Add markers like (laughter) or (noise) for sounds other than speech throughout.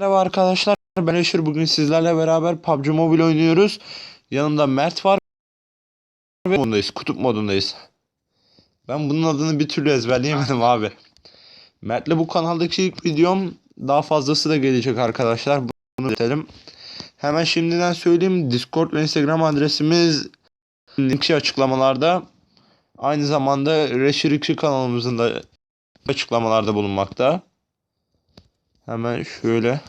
Merhaba arkadaşlar ben Eşir bugün sizlerle beraber PUBG Mobile oynuyoruz. Yanımda Mert var ve modundayız, kutup modundayız. Ben bunun adını bir türlü ezberleyemedim abi. Mert'le bu kanaldaki ilk videom daha fazlası da gelecek arkadaşlar. Bunu belirtelim. Hemen şimdiden söyleyeyim Discord ve Instagram adresimiz linki açıklamalarda. Aynı zamanda Reşir 2 kanalımızın da açıklamalarda bulunmakta. Hemen şöyle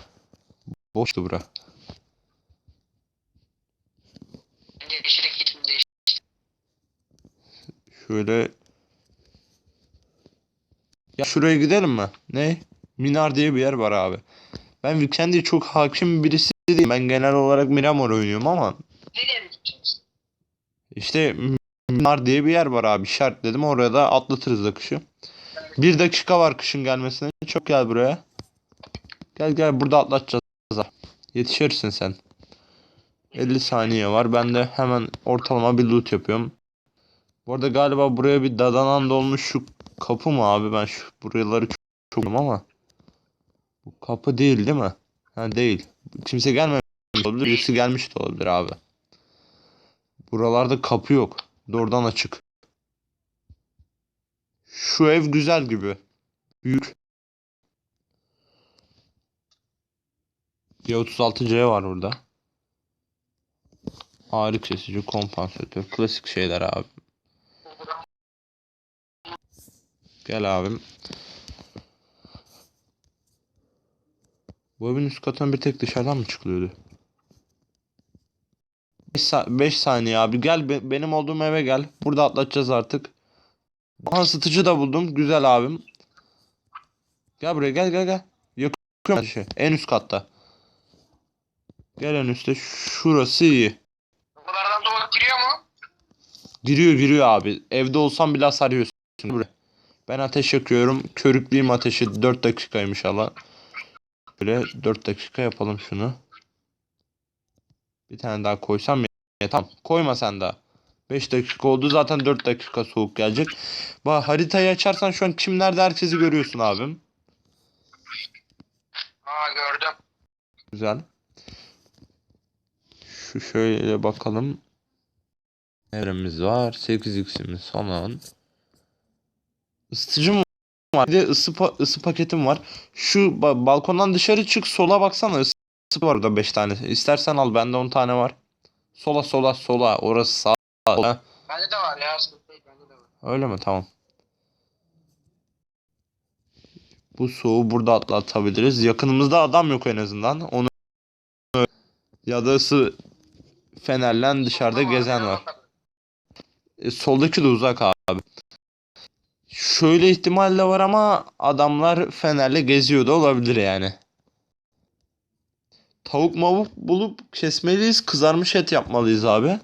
boştu bura. Şöyle ya şuraya gidelim mi? Ne? Minar diye bir yer var abi. Ben Weekend'e çok hakim birisi değilim. Ben genel olarak Miramar oynuyorum ama işte Minar diye bir yer var abi. İşaretledim. Oraya da atlatırız da kışı. Bir dakika var kışın gelmesine. Çok gel buraya. Gel gel burada atlatacağız. Yetişirsin sen. 50 saniye var. Ben de hemen ortalama bir loot yapıyorum. Bu arada galiba buraya bir dadanan dolmuş şu kapı mı abi? Ben şu buraları çok çok ama. Bu kapı değil değil mi? Ha değil. Kimse gelmemiş olabilir. Birisi gelmiş de olabilir abi. Buralarda kapı yok. Doğrudan açık. Şu ev güzel gibi. Büyük. Bir 36C var burada. Ağrı kesici, kompansatör, klasik şeyler abi. Gel abim. Bu evin üst katına bir tek dışarıdan mı çıkılıyordu? 5 saniye abi. Gel be- benim olduğum eve gel. Burada atlatacağız artık. Aha ısıtıcı da buldum. Güzel abim. Gel buraya gel gel gel. Yakıyorum ateşi. En üst katta. Gel en üstte. Şurası iyi. Bunlardan doğru giriyor mu? Giriyor giriyor abi. Evde olsam bile hasar yiyorsun. Buraya. Ben ateş yakıyorum. Körükleyeyim ateşi. 4 dakikaymış Allah. Böyle 4 dakika yapalım şunu. Bir tane daha koysam ya. Tamam. Koyma sen daha. 5 dakika oldu. Zaten 4 dakika soğuk gelecek. Bak haritayı açarsan şu an kim nerede herkesi görüyorsun abim. Aa gördüm. Güzel. Şu şöyle bakalım. Nevremiz var. 8x'imiz falan. Isıtıcım var. Bir de ısı, pa- ısı paketim var. Şu ba- balkondan dışarı çık sola baksana. Isı var orada 5 tane. İstersen al bende 10 tane var. Sola sola sola. Orası sağ. Ha, Bende de var ya. Bende de var. Öyle mi? Tamam. Bu soğuğu burada atlatabiliriz. Yakınımızda adam yok en azından. Onu ya da ısı fenerlen dışarıda gezen var. E, soldaki de uzak abi. Şöyle ihtimalle var ama adamlar fenerle geziyor da olabilir yani. Tavuk mavuk bulup kesmeliyiz. Kızarmış et yapmalıyız abi.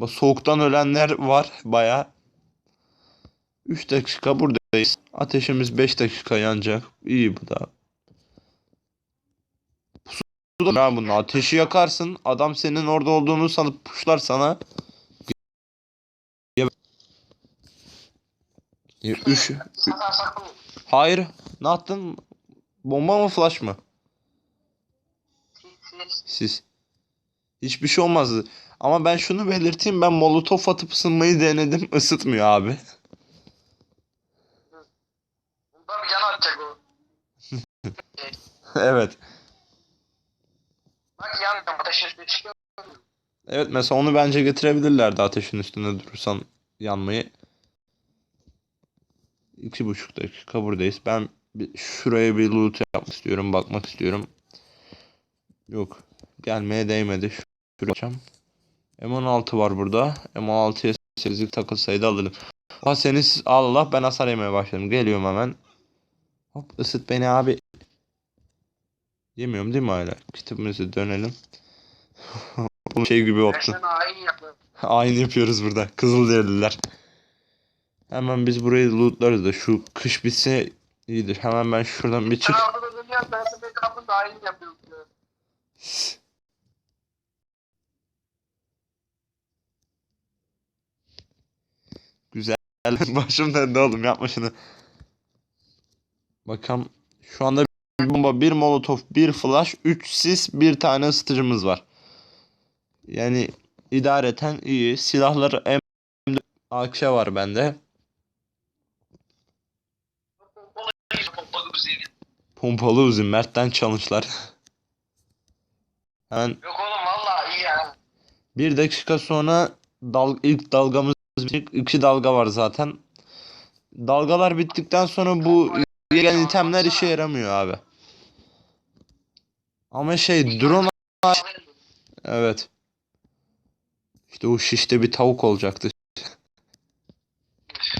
Bak soğuktan ölenler var baya. 3 dakika buradayız. Ateşimiz 5 dakika yanacak. İyi bu da. Ya bunun ateşi yakarsın. Adam senin orada olduğunu sanıp puşlar sana. Ya, Üç. Hayır. Ne attın? Bomba mı flash mı? Siz-. Hiçbir şey olmazdı. Ama ben şunu belirteyim. Ben molotof atıp ısınmayı denedim. (laughs) Isıtmıyor abi. (laughs) Evet. Bak yanmıyorum. Ateşin üstüne. Evet mesela onu bence getirebilirlerdi ateşin üstünde durursan yanmayı. İki buçuk dakika buradayız. Ben bir, şuraya bir loot yapmak istiyorum. Bakmak istiyorum. Yok. Gelmeye değmedi. Şuraya açacağım. M16 var burada. M16'ya 8'lik takılsaydı alırım. Ha seni Allah ben hasar yemeye başladım. Geliyorum hemen. Hop ısıt beni abi. Yemiyorum değil mi hala? Kitabımıza dönelim. (laughs) Oğlum şey gibi oldu. Aynı (laughs) yapıyoruz burada. Kızılderililer. Hemen biz burayı lootlarız da şu kış bitse iyidir. Hemen ben şuradan bir çık. (laughs) Güzel. Başım döndü oğlum yapma şunu. Bakalım. Şu anda bomba, bir molotof, bir flash, 3 sis, bir tane ısıtıcımız var. Yani idareten iyi. Silahlar M4 AK var bende. Pompalı uzun Mert'ten challenge'lar. Hemen (laughs) Yok oğlum valla iyi ya. bir dakika sonra dal ilk dalgamız bitecek. İki dalga var zaten. Dalgalar bittikten sonra bu gelen itemler işe yaramıyor abi. Ama şey drone evet. İşte o şişte bir tavuk olacaktı.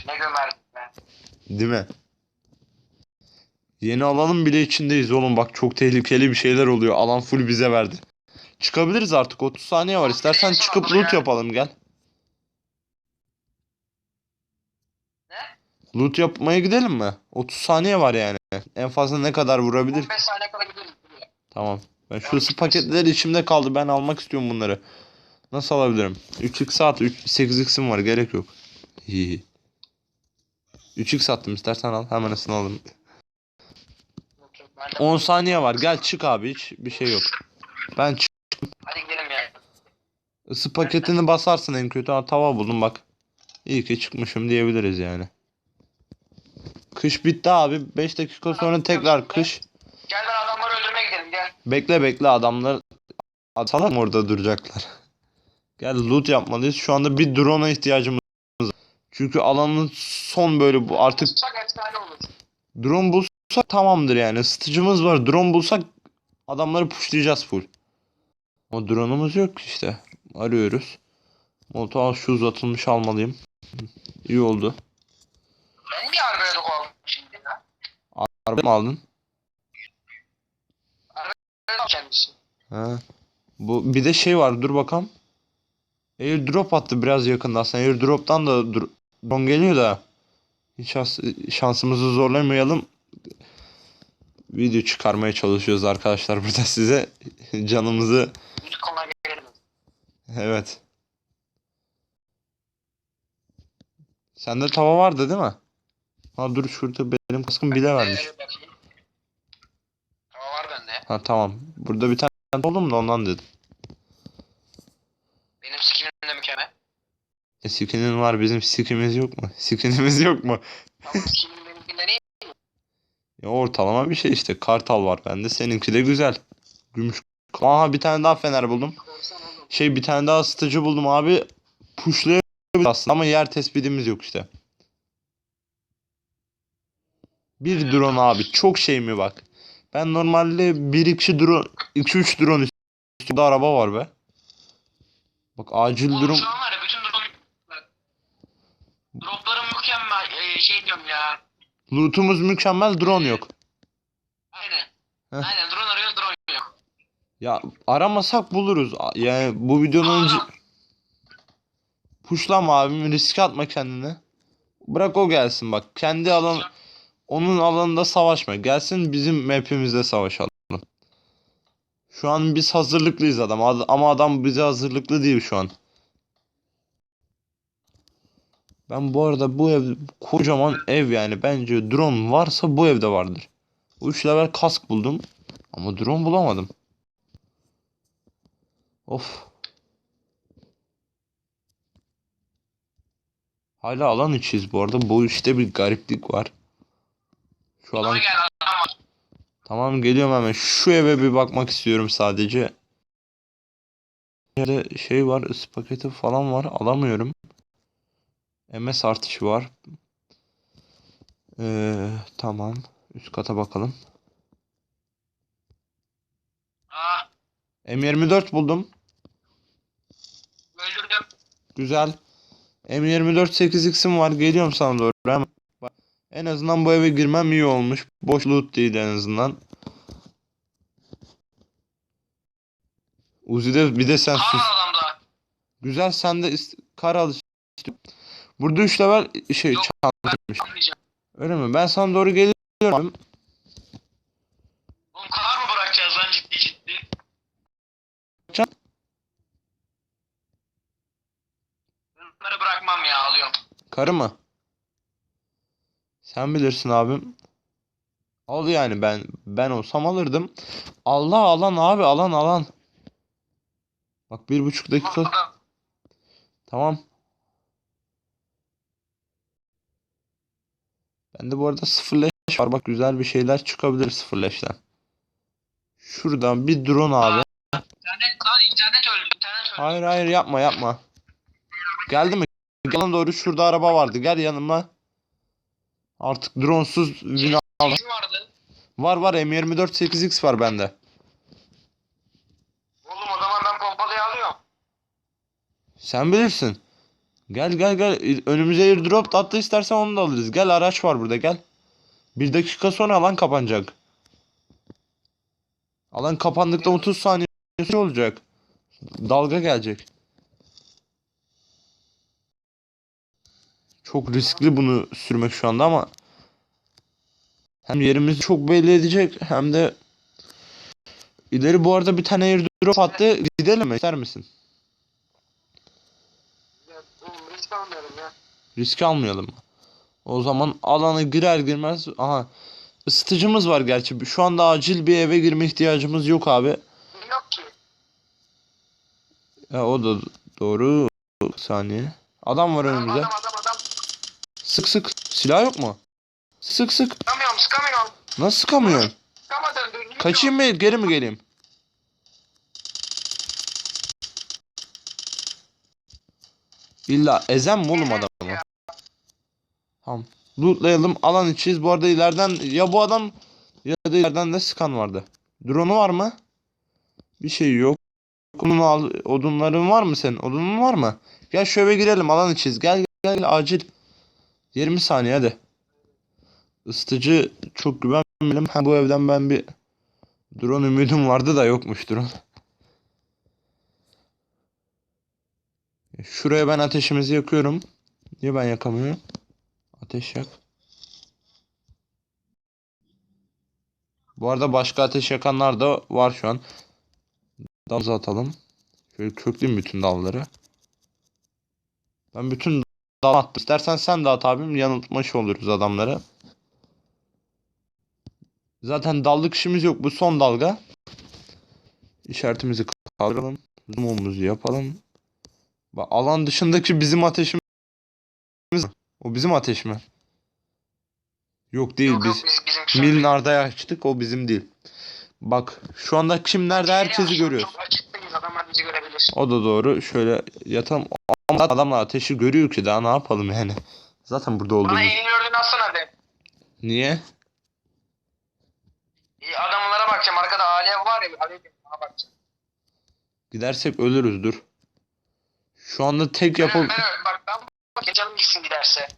Ne gömerdim ben. Değil mi? Yeni alanın bile içindeyiz oğlum bak çok tehlikeli bir şeyler oluyor. Alan full bize verdi. Çıkabiliriz artık 30 saniye var. İstersen çıkıp loot yapalım gel. Ne? Loot yapmaya gidelim mi? 30 saniye var yani. En fazla ne kadar vurabilir? 15 saniye kadar gideriz. Tamam. Ben şu ısı paketleri içimde kaldı. Ben almak istiyorum bunları. Nasıl alabilirim? 3x at. 3, 8x'im var. Gerek yok. İyi. 3x attım. istersen al. Hemen ısını alalım. Yok, yok, ben de- 10 saniye var. Gel çık abi. Hiç bir şey yok. Ben çık. Hadi gidelim ya. Isı paketini basarsın en kötü. Ha, tava buldum bak. İyi ki çıkmışım diyebiliriz yani. Kış bitti abi. 5 dakika sonra tekrar kış. Gel ben adamları öldürmeye gidelim gel. Bekle bekle adamlar atalım orada duracaklar. Gel loot yapmalıyız. Şu anda bir drone'a ihtiyacımız var. Çünkü alanın son böyle bu artık drone bulsak tamamdır yani. Isıtıcımız var. Drone bulsak adamları pushlayacağız full. Ama drone'umuz yok işte. Arıyoruz. Molotov şu uzatılmış almalıyım. İyi oldu. Ben niye arbelede kovalım şimdi ya? Araba mı aldın? Kendisi. Ha. Bu bir de şey var dur bakalım. Airdrop attı biraz yakında aslında. Airdrop'tan da dur- drone geliyor da. Hiç şans- şansımızı zorlamayalım. Video çıkarmaya çalışıyoruz arkadaşlar burada (laughs) size. Canımızı evet. Sende tava vardı değil mi? Ha dur şurada benim kaskım bile vermiş. Ee, bakayım. Hava var bende. Ha tamam. Burada bir tane oldum da ondan dedim. Benim skillim de mükemmel. E, skinin var bizim skinimiz yok mu? (laughs) Skinimiz yok mu? (laughs) Ya ortalama bir şey işte. Kartal var bende. Seninki de güzel. Gümüş. Aha bir tane daha fener buldum. Şey bir tane daha ısıtıcı buldum abi. Pushlayabiliriz aslında ama yer tespitimiz yok işte. Bir drone abi. Çok şey mi bak. Ben normalde 1-2 drone 2-3 drone istiyorum. Burada araba var be. Bak acil Oğlum durum. şu an var ya bütün drone... Droplarım mükemmel. Ee, şey diyorum ya. Lootumuz mükemmel drone yok. Aynen. Heh. Aynen drone arıyor drone yok. Ya aramasak buluruz. Yani bu videonun önce... Puşlama abim riske atma kendini. Bırak o gelsin bak. Kendi alan onun alanında savaşma. Gelsin bizim map'imizde savaşalım. Şu an biz hazırlıklıyız adam Ad- ama adam bize hazırlıklı değil şu an. Ben bu arada bu ev kocaman ev yani bence drone varsa bu evde vardır. 3 level kask buldum ama drone bulamadım. Of. Hala alan içiyiz bu arada. Bu işte bir gariplik var. Şu alan tamam geliyorum hemen. Şu eve bir bakmak istiyorum sadece. Yerde şey var, ısı paketi falan var. Alamıyorum. MS artışı var. Ee, tamam. Üst kata bakalım. Aa, M24 buldum. öldürdüm. Güzel. M24 8x'im var. Geliyorum sana doğru. Hemen. En azından bu eve girmem iyi olmuş. Boş loot değil en azından. Uzi'de bir de sen sus. Güzel sen de kar al istiyorum. Burada 3 level şey. Anlayacağım. Öyle mi? Ben sana doğru geliyorum. Oğlum kar mı bırakacağız lan ciddi ciddi? Bunları bırakmam ya alıyorum. Karı mı? Sen bilirsin abim. Al yani ben ben olsam alırdım. Allah alan abi alan alan. Bak bir buçuk dakika. Tamam. Bende bu arada sıfır leş var. Bak güzel bir şeyler çıkabilir sıfır leşten. Şuradan bir drone abi. İnternet lan internet öldü. İnternet öldü. Hayır hayır yapma yapma. Geldi mi? Gelin doğru şurada araba vardı. Gel yanıma. Artık dronesuz win vardı? Var var M24 8X var bende. Oğlum o zaman ben pompalıyı alıyorum. Sen bilirsin. Gel gel gel. Önümüze airdrop da attı istersen onu da alırız. Gel araç var burada gel. Bir dakika sonra alan kapanacak. Alan kapandıkta 30 saniye olacak. Dalga gelecek. Çok riskli bunu sürmek şu anda ama hem yerimizi çok belli edecek hem de ileri bu arada bir tane airdrop attı. Gidelim mi? İster misin? Oğlum risk ya. Almayalım mı? O zaman alana girer girmez aha ısıtıcımız var gerçi. Şu anda acil bir eve girme ihtiyacımız yok abi. Yok ki. Ya o da doğru. Bir saniye. Adam var önümüzde. Adam adam adam. Sık sık. Silah yok mu? Sık sık. Sıkamıyorum sıkamıyorum. Nasıl sıkamıyorsun? Sıkamadım. Kaçayım mı geri mi geleyim? İlla ezem mi oğlum adamı? Tamam. Lootlayalım. Alan içiyiz. Bu arada ileriden ya bu adam ya da ileriden de skan vardı. Drone'u var mı? Bir şey yok. Odunu al, odunların var mı senin? Odunun var mı? Gel eve girelim. Alan içiyiz. Gel gel, gel acil. 20 saniye hadi. Isıtıcı çok güvenmeyelim. Ha, bu evden ben bir drone ümidim vardı da yokmuş drone. Şuraya ben ateşimizi yakıyorum. Niye ben yakamıyorum? Ateş yak. Bu arada başka ateş yakanlar da var şu an. Dalımızı atalım. Şöyle kökleyeyim bütün dalları. Ben bütün dal attım. İstersen sen de at abim. Yanıltmış oluruz adamları. Zaten dallık işimiz yok. Bu son dalga. İşaretimizi kaldıralım. Zoom'umuzu yapalım. Bak alan dışındaki bizim ateşimiz. O bizim ateş mi? Yok değil Yok biz. yok biz bizim Milnar'da açtık o bizim değil. Bak şu anda kim nerede herkesi görüyoruz. O da doğru. Şöyle yatalım. Ama adamlar ateşi görüyor ki daha ne yapalım yani. Zaten burada Bana olduğumuz. elini gördüğünü atsana de. Niye? İyi, Adamlara bakacağım arkada alev var ya alev ona bakacağım. Gidersek ölürüz dur. Şu anda tek yapı... Ben, ben bak ben bak canım gitsin giderse.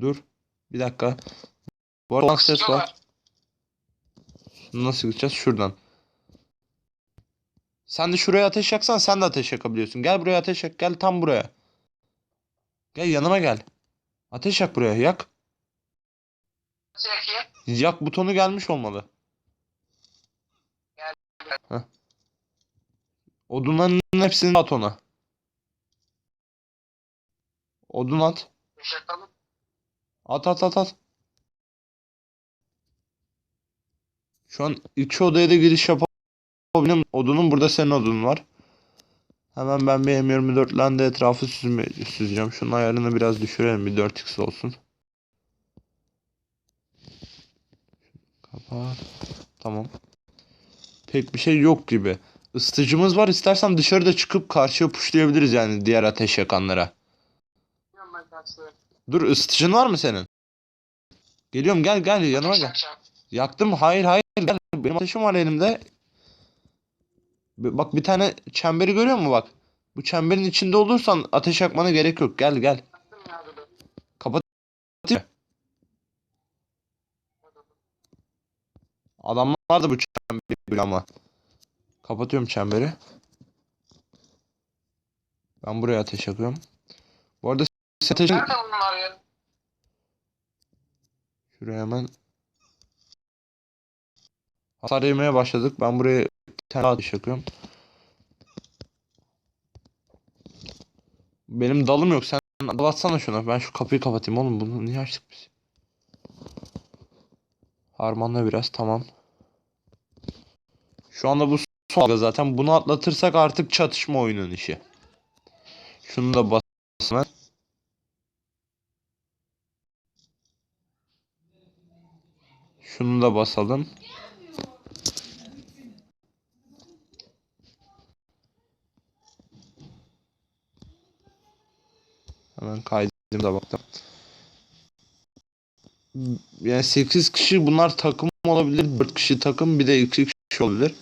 Dur. Bir dakika. Bu arada ses var. Nasıl gideceğiz? Şuradan. Sen de şuraya ateş yaksan sen de ateş yakabiliyorsun. Gel buraya ateş yak. Gel tam buraya. Gel yanıma gel. Ateş yak buraya. Yak. Nasıl? Yak butonu gelmiş olmalı. Heh. Odunların hepsini at ona. Odun at. At at at at. Şu an iki odaya da giriş yapabilirim. Odunun burada senin odunun var. Hemen ben bir M24 lende etrafı süzme, süzeceğim. Şunun ayarını biraz düşürelim. Bir 4x olsun. Kapat. Tamam. Pek bir şey yok gibi. Isıtıcımız var. İstersen dışarıda çıkıp karşıya puşlayabiliriz yani diğer ateş yakanlara. Dur ısıtıcın var mı senin? Geliyorum gel gel yanıma gel. Yaktım. Hayır hayır gel. Benim ateşim var elimde. Bak bir tane çemberi görüyor musun bak? Bu çemberin içinde olursan ateş yakmana gerek yok. Gel gel. Kapat. Adamlar da bu çemberi ama. Kapatıyorum çemberi. Ben buraya ateş yakıyorum. Bu arada ateşin... Nerede bunlar ya? Şuraya hemen hasar yemeye başladık. Ben buraya tane daha yakıyorum. Benim dalım yok. Sen dalatsana şuna. Ben şu kapıyı kapatayım oğlum. Bunu niye açtık biz? Harmanla biraz tamam. Şu anda bu son zaten. Bunu atlatırsak artık çatışma oyunun işi. Şunu da basma. Şunu da basalım. Hemen kaydım da baktım. Yani 8 kişi bunlar takım olabilir. 4 kişi takım bir de 2 kişi olabilir.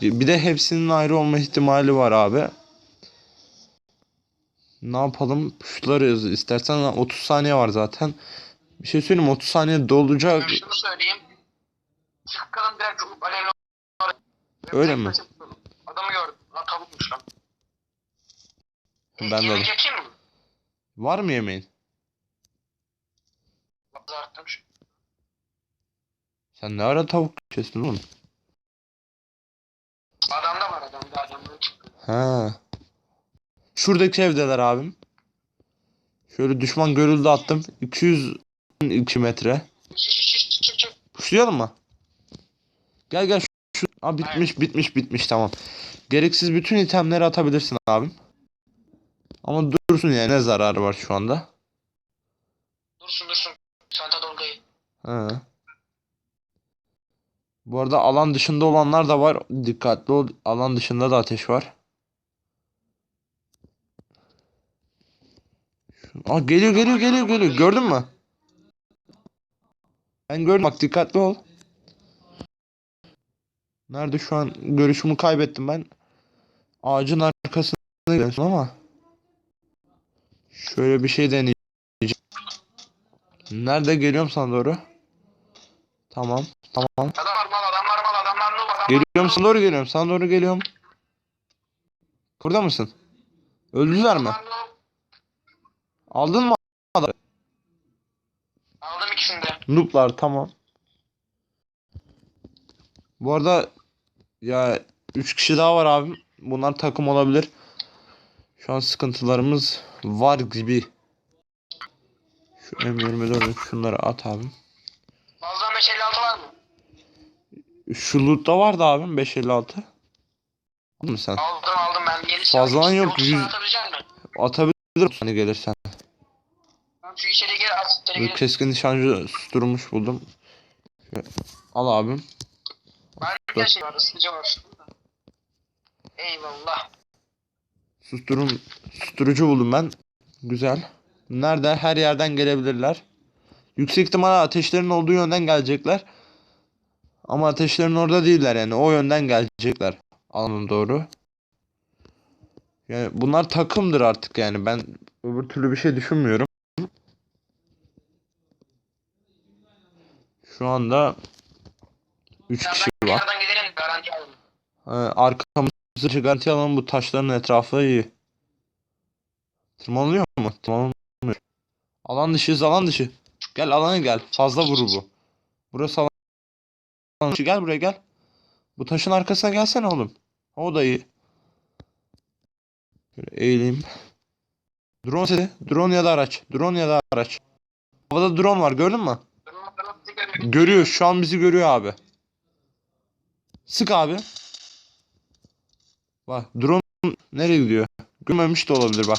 Bir de hepsinin ayrı olma ihtimali var abi. Ne yapalım? Puşlarız. İstersen 30 saniye var zaten. Bir şey söyleyeyim mi? 30 saniye dolacak. Şunu söyleyeyim. Çıkalım direkt alevli Öyle mi? Adamı gördüm. Lan tavukmuş lan. Ben de Yemek öyle. Var mı yemeğin? Sen ne ara tavuk kestin oğlum? Adamda var adamda adamda çıktı. Ha. Şuradaki evdeler abim. Şöyle düşman görüldü attım. 202 metre. Puşlayalım mı? Gel gel şu, şu. Aa, bitmiş bitmiş bitmiş tamam. Gereksiz bütün itemleri atabilirsin abim. Ama dursun yani ne zararı var şu anda? Dursun dursun. Çanta dolu değil. Ha. Bu arada alan dışında olanlar da var. Dikkatli ol. Alan dışında da ateş var. Aa, geliyor geliyor geliyor geliyor. Gördün mü? Ben gördüm. Bak dikkatli ol. Nerede şu an görüşümü kaybettim ben. Ağacın arkasına gidiyorsun ama. Şöyle bir şey deneyeceğim. Nerede geliyorum sana doğru? Tamam. Tamam. Adamlar mal adamlar mal adamlar noob adamlar Geliyorum sana doğru geliyorum. Sana doğru geliyorum. Burada mısın? Öldüler mi? Aldın mı? Aldım ikisini de. Noob'lar tamam. Bu arada ya 3 kişi daha var abim. Bunlar takım olabilir. Şu an sıkıntılarımız var gibi. Şu M24'ü şunları at abim. Fazladan 556 var mı? Şu loot'ta vardı abim 556. Aldın mı sen? Aldım aldım ben. Yok, Otuz yüz- tane atabilecek misin? Atabilirim hani gelirsen. Şu içeri içeri Böyle gir. keskin nişancı susturmuş buldum. Şöyle, Al abim. Ben bir şey var ısıtıcı var. Eyvallah. Susturum, susturucu buldum ben. Güzel. Nerede? Her yerden gelebilirler. Yüksek ihtimalle ateşlerin olduğu yönden gelecekler. Ama ateşlerin orada değiller yani. O yönden gelecekler. Alana doğru. Yani bunlar takımdır artık yani. Ben öbür türlü bir şey düşünmüyorum. Şu anda 3 Ya kişi var. kenardan gidelim arkamızı garanti alalım bu taşların etrafı iyi. Tırmanılıyor mu? Tırmanılmıyor. Alan dışıyız alan dışı. Gel alana gel. Fazla vurur bu. Burası alan alan dışı. Gel buraya gel. Bu taşın arkasına gelsene oğlum. O da iyi. Şöyle eğileyim. Drone sesi. Drone ya da araç. Drone ya da araç. Havada drone var gördün mü? Görüyor. Şu an bizi görüyor abi. Sık abi. Bak drone nereye gidiyor? Görmemiş de olabilir bak.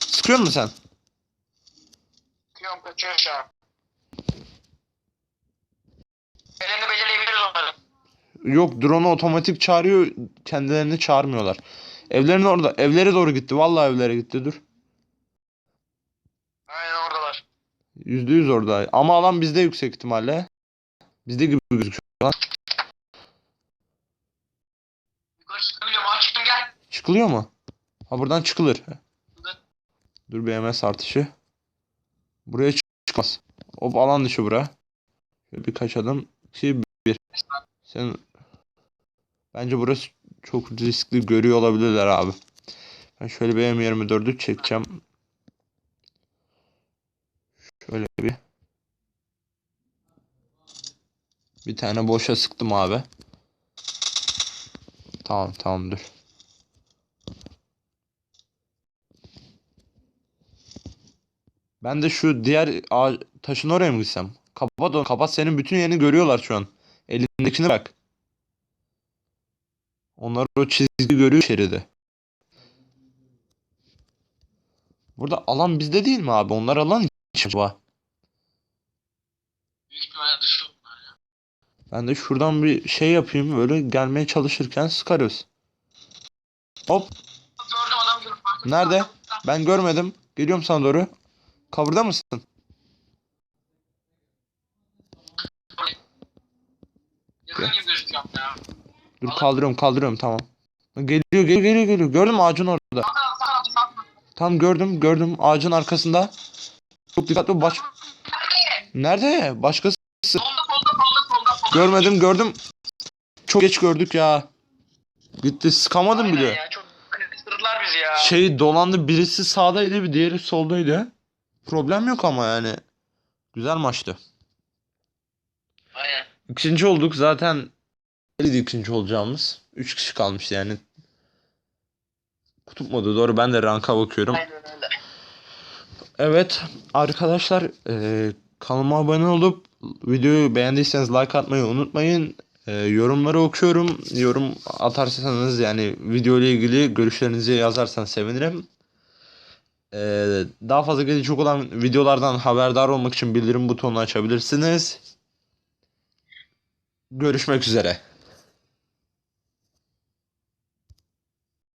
Sıkıyor musun sen? Çıkıyorum kaçıyor an. Elini belirleyebiliriz onları. Yok drone'u otomatik çağırıyor. Kendilerini çağırmıyorlar. Evlerin orada. Evlere doğru gitti. Vallahi evlere gitti. Dur. Aynen oradalar. Yüzde yüz orada. Ama alan bizde yüksek ihtimalle. Bizde gibi gözüküyor çıkabiliyorum. Aa çıktım gel. Çıkılıyor mu? Ha buradan çıkılır. Dur BMS artışı. Buraya çık- çıkmaz. Hop alan dışı bura. Şöyle birkaç adım. Şey bir. Sen bence burası çok riskli görüyor olabilirler abi. Ben şöyle bir M24'ü çekeceğim. Şöyle bir. Bir tane boşa sıktım abi. Tamam tamam dur. Ben de şu diğer taşın oraya mı gitsem? Kapat onu. Kapat senin bütün yerini görüyorlar şu an. Elindekini bak. Onlar o çizgi görüyor içeride. Burada alan bizde değil mi abi? Onlar alan için acaba? Ben de şuradan bir şey yapayım. Böyle gelmeye çalışırken sıkarız. Hop. Nerede? Ben görmedim. Geliyorum sana doğru. Cover'da mısın? Ya. Dur kaldırıyorum kaldırıyorum tamam. Geliyor geliyor geliyor geliyor. Gördün mü ağacın orada? Tam gördüm gördüm ağacın arkasında. Çok dikkatli. Baş... Nerede? Başkası. Görmedim gördüm. Çok geç gördük ya. Gitti sıkamadım Aynen bile. Ya, çok bizi ya. Şey dolandı birisi sağdaydı bir diğeri soldaydı. Problem yok ama yani. Güzel maçtı. Aynen. İkinci olduk zaten. Belliydi ikinci olacağımız. Üç kişi kalmıştı yani. Modu doğru ben de ranka bakıyorum. Aynen öyle. Evet arkadaşlar eee kanalıma abone olup videoyu beğendiyseniz like atmayı unutmayın. Eee, yorumları okuyorum. Yorum atarsanız yani video ile ilgili görüşlerinizi yazarsanız sevinirim. Eee, daha fazla gelecek olan videolardan haberdar olmak için bildirim butonunu açabilirsiniz. Görüşmek üzere.